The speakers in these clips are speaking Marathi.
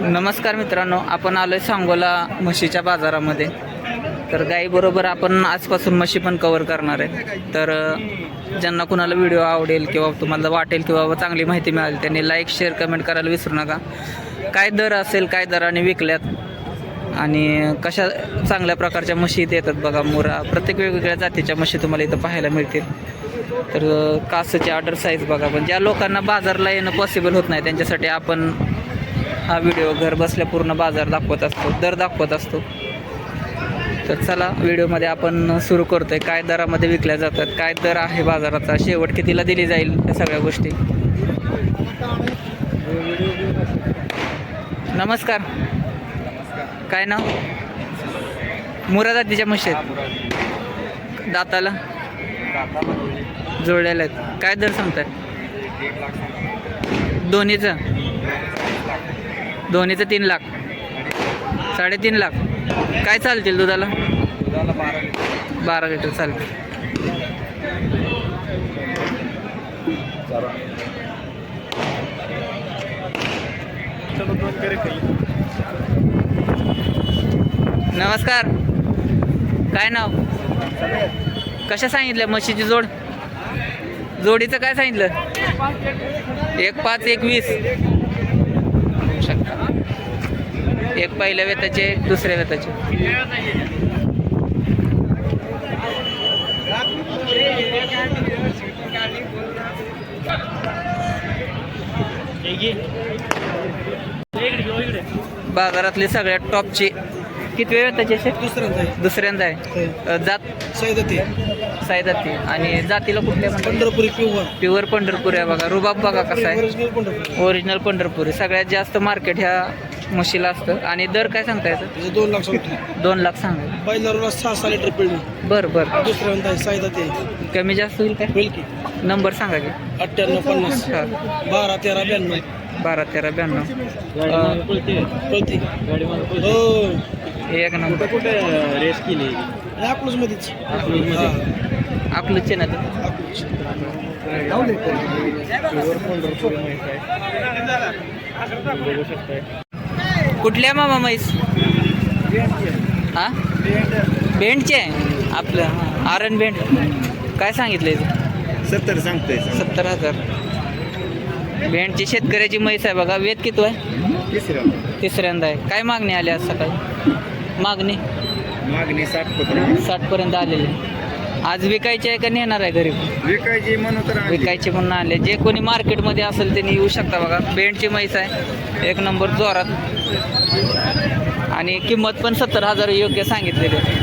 नमस्कार मित्रांनो आपण आलोय सांगोला म्हशीच्या बाजारामध्ये. तर गाईबरोबर आपण आजपासून म्हशी पण कवर करणार आहे. तर ज्यांना कुणाला व्हिडिओ आवडेल किंवा तुम्हाला वाटेल किंवा चांगली माहिती मिळाली त्यांनी लाईक शेअर कमेंट करायला विसरू नका. काय दर असेल काय दराने विकल्यात आणि कशा चांगल्या प्रकारच्या म्हशी इथे येतात बघा मोरा प्रत्येक वेगवेगळ्या जातीच्या म्हशी तुम्हाला इथं पाहायला मिळतील. तर कासची ऑर्डर साईज बघा पण ज्या लोकांना बाजारला येणं पॉसिबल होत नाही त्यांच्यासाठी आपण हा व्हिडिओ घर बसल्या पूर्ण बाजार दाखवत असतो दर दाखवत असतो. तर चला व्हिडिओमध्ये आपण सुरू करतोय. काय दरामध्ये विकल्या जातात काय दर आहे बाजाराचा शेवट कितीला दिली जाईल या सगळ्या गोष्टी? नमस्कार. काय नाव? मुरा जातीच्या म्हशी आहेत. दाताला? जोडलेल्या आहेत. काय दर सांगताय? दोन्हीचं? दोन्हीचं तीन लाख. साडेतीन लाख. काय चालतील दुधाला? बारा लिटर चालतील नमस्कार. काय नाव? कशा सांगितलं म्हशीची जोड? जोडीचं काय सांगितलं? एक पाच एक वीस बघू शकता एक पहिल्या वेताचे दुसऱ्या वेताचे बाजारातले सगळ्यात टॉपचे किती वेळ त्याचे दुसऱ्यांदा आहे. अ, जात? सैदती. सायदाती आणि जातीला कुठल्या म्हणतात पंढरपुरी पिव्हा प्युअर पंढरपूर आहे बघा. रुबाब बघा कसा आहे. ओरिजिनल पंढरपुरी. सगळ्यात जास्त मार्केट ह्या म्हशीला असतं. आणि दर काय सांगता येतं म्हणजे दोन लाख सांगतो. दोन लाख सांगा. बैलाला सहा सहा लिटर पिळली बरं बरं. दुसऱ्यांदा आहे सैदती आहे कमी जास्त होईल काय? होईल की. नंबर सांगा की. अठ्ठ्याण्णव पन्नास. हा. बारा तेरा ब्याण्णव. बारा तेरा ब्याण्णव. अं, हो. एक नंबर. कुठे रेस केली? अकलूज मध्येच. आपलं ना ते. कुठल्या मामा म्हैस? हा? भेंडचे आहे आपलं आरण भेंड काय सांगितलं सत्तर सांगतोय. सत्तर हजार. भेंडची शेतकऱ्याची म्हैस आहे बघा. वेद किती आहे तिसऱ्या तिसऱ्यांदा आहे. काय मागणी आली आज सकाळी? मागणी? मागणी साठ पत्र साठपर्यंत आलेली. आज विकायची आहे का नेणार आहे घरी? विकायची म्हणून तर विकायची म्हणून आले. जे कोणी मार्केटमध्ये असेल त्यांनी येऊ शकता बघा. बेंडची म्हैस आहे. एक नंबर जोरात. आणि किंमत पण सत्तर हजार योग्य सांगितलेली आहे.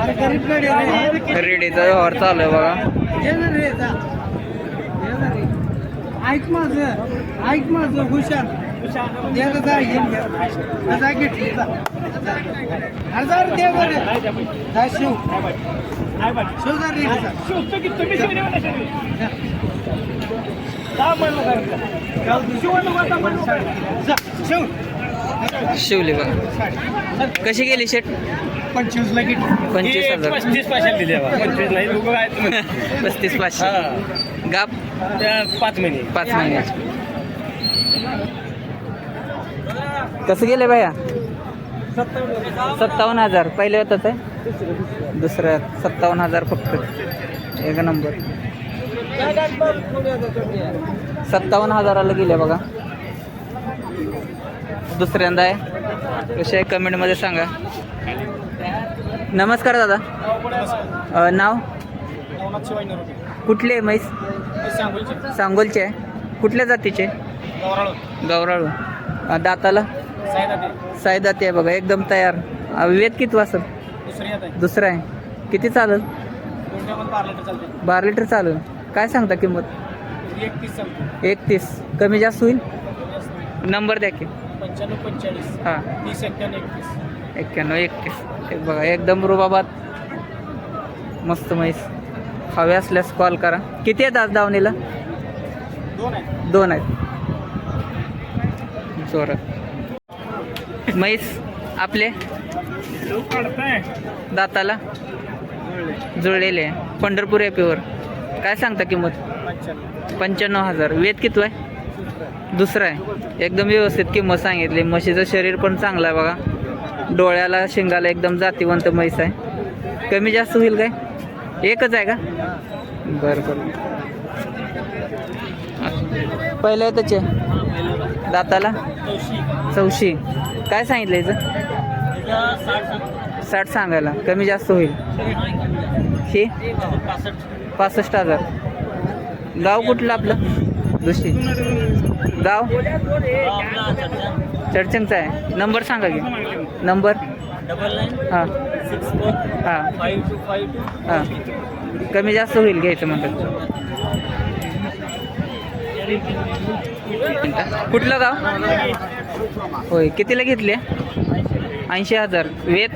अरे गरीब गाडी आहे. रेडीचा व्यवहार चालू आहे बघा. ऐक माझं ऐक माझं हुशार दे गं जा, ये घे. जा, जा घेतली जा. जा. अरे जा रे, दे बरं. जा, शिव. शिव. शिवली बघा. कशी गेली शेट? पंचवीस ला घेतली पंचवीस हजार. पस्तीस पैशाला दिले बा. पंचवीस नाही लोक आहेत पस्तीस पाचशे. गाप? त्या पाच महिने. पाच महिन्याचे कसं गेले भैया सत्तावन्न हजार. पहिले होतच आहे. दुसऱ्या सत्तावन्न हजार फक्त. एक नंबर. सत्तावन्न हजाराला गेले बघा. दुसऱ्यांदा आहे. कसे आहे? कमेंटमध्ये सांगा. नमस्कार दादा. नाव? कुठले म्हैस? सांगोलचे आहे. कुठल्या जातीचे? गौराळू. दाताला? सायदाती आहे बघा. एकदम तयार. वेद किती वाजता दुसरं आहे. किती चालेल? बारा लिटर चालेल. काय सांगता किंमत? एकतीस. कमी जास्त होईल? नंबर द्या की. पंच्याण्णव पंचेचाळीस. हां. तीस एक्क्याण्णव एकतीस. एक्क्याण्णव एकतीस. हे बघा एकदम रुबाबात मस्त म्हैस. हवे असल्यास कॉल करा. किती आहेत आज दावणीला? दोन आहे दोन आहेत. जोरात म्हैस आपले? दाताला? जुळलेले. पंढरपूर एपीवर काय सांगता किंमत? पंच्याण्णव हजार. वेद किती आहे? दुसरं आहे. एकदम व्यवस्थित किंमत सांगितली. म्हशीचं शरीर पण चांगलं आहे बघा. डोळ्याला शिंगाला एकदम जातीवंत म्हैस आहे. कमी जास्त होईल काय? एकच आहे का? बरं बरं. पहिलं आहे त्याचे. दाताला? चौशी. काय सांगितलं याचं? साठ सांगायला. कमी जास्त होईल. हे? पासष्ट हजार. गाव कुठलं आपलं? दुसरी. गाव? चडचणचा आहे. नंबर सांगा की. नंबर? हां. हां. हां. कमी जास्त होईल घ्यायचं म्हणतात. कुठलं गाव? होय कितीला घेतले? ऐंशी हजार. वेत?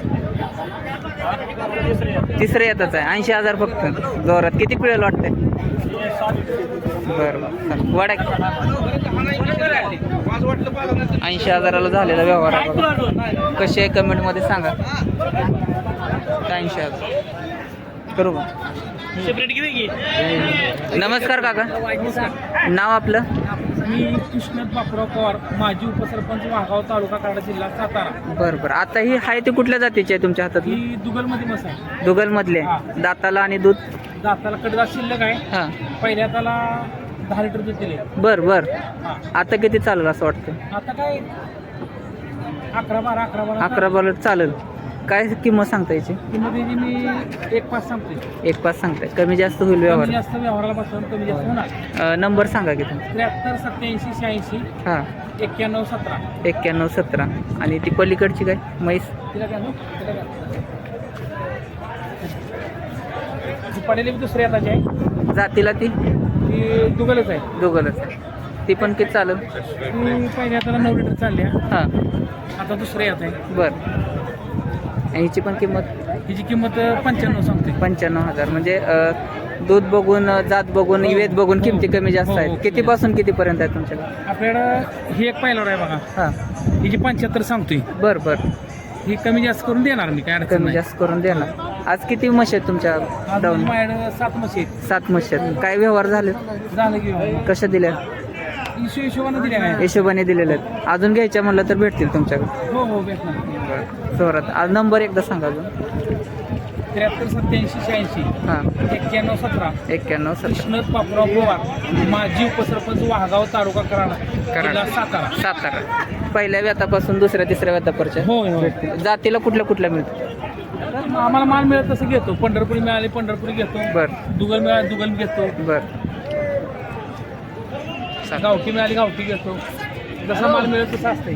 तिसरं येतच आहे. ऐंशी हजार फक्त. जोरात. किती पिळेल वाटतंय? बरं बरं. वाडा ऐंशी हजाराला झालेला व्यवहार आहे. कशी आहे कमेंटमध्ये सांगा. ऐंशी हजार. करू का? नमस्कार काका. नाव आपलं? मी कृष्ण बापराव पवार माजी उपसरपंच वाघाव तालुका कराडा जिल्हा सातारा. बरं बरं. आता ही आहे ते कुठल्या जातीची आहे तुमच्या हातातली? ही दुगलमध्ये मस आहे. दुगलमधले दाताला आणि दूध? दाताला कडदा शिल्लक आहे. हां. पहिल्या त्याला दहा लिटर दूध दिले बरं बरं. हा. आता किती चालेल असं वाटतं? आता काय? अकरा बारा अकरा बारा अकरा बॉलर चालेल. काय किंमत सांगता याची? किंमत याची मी एक पाच सांगते एक पाच सांगताय. कमी जास्त होईल कमी व्यवहार. जास्त व्यवहाराला बसून कमी जास्त होणार. अं, नंबर सांगा की तुमचा. त्र्याहत्तर सत्याऐंशी शहाऐंशी हां. एक्क्याण्णव सतरा. एक्क्याण्णव सतरा. आणि ती पलीकडची काय? म्हैस? तिला काय नो? तिला काय ती पडेली बी दुसऱ्या हाताची आहे. जातीला ती? ती दुगलच आहे. दोघलच ती पण किती चालेल? ती पहिल्या हाताला नऊ लिटर चालली आहे. हां. आता दुसऱ्या हात आहे. बरं. हिची पण किंमत? तिची किंमत पंच्याण्णव सांगते. पंच्याण्णव हजार. म्हणजे अं, दूध बघून जात बघून वेद बघून किमती कमी जास्त हो, हो. आहेत कितीपासून कितीपर्यंत आहे तुमच्याकडे? आपल्याकडं ही एक पहिल्यावर आहे बघा. हां. हिची पंच्याहत्तर सांगतोय. बरं बरं. ही कमी जास्त करून देणार मी काय अडचण कमी नाही. जास्त करून देणार. आज किती म्हशी आहेत तुमच्या डाऊन? माझ्याकडं सात म्हशी आहेत. सात म्हशी आहेत. काय व्यवहार झाले झालं की कशा दिल्या? हिशो हिशोबानं दिल्या काय हिशोबाने दिलेल्या आहेत. अजून घ्यायच्या म्हणलं तर भेटतील तुमच्याकडे. हो हो भेटणार. जोरात. आज नंबर एकदा सांगा अजून. त्र्याहत्तर सत्याऐंशी शहाऐंशी. हां. एक्क्याण्णव सतरा. एक्क्याण्णव सतरा. कृष्ण पापराव पवार माजी उपसरपंच वाहगाव तालुका कराडा. जिल्हा सातारा. सातारा. पहिल्या व्यातापासून दुसऱ्या तिसऱ्या व्यातापर्यंत होय होय. जातीला कुठल्या कुठल्या मिळतं तर आम्हाला माल मिळत तसं घेतो. पंढरपुरी मिळाले पंढरपुरी घेतो. बरं. दुगल मिळाले दुगल घेतो. बरं. गावठी मिळाली गावठी घेतो. जसा माल मिळेल तसं असतंय.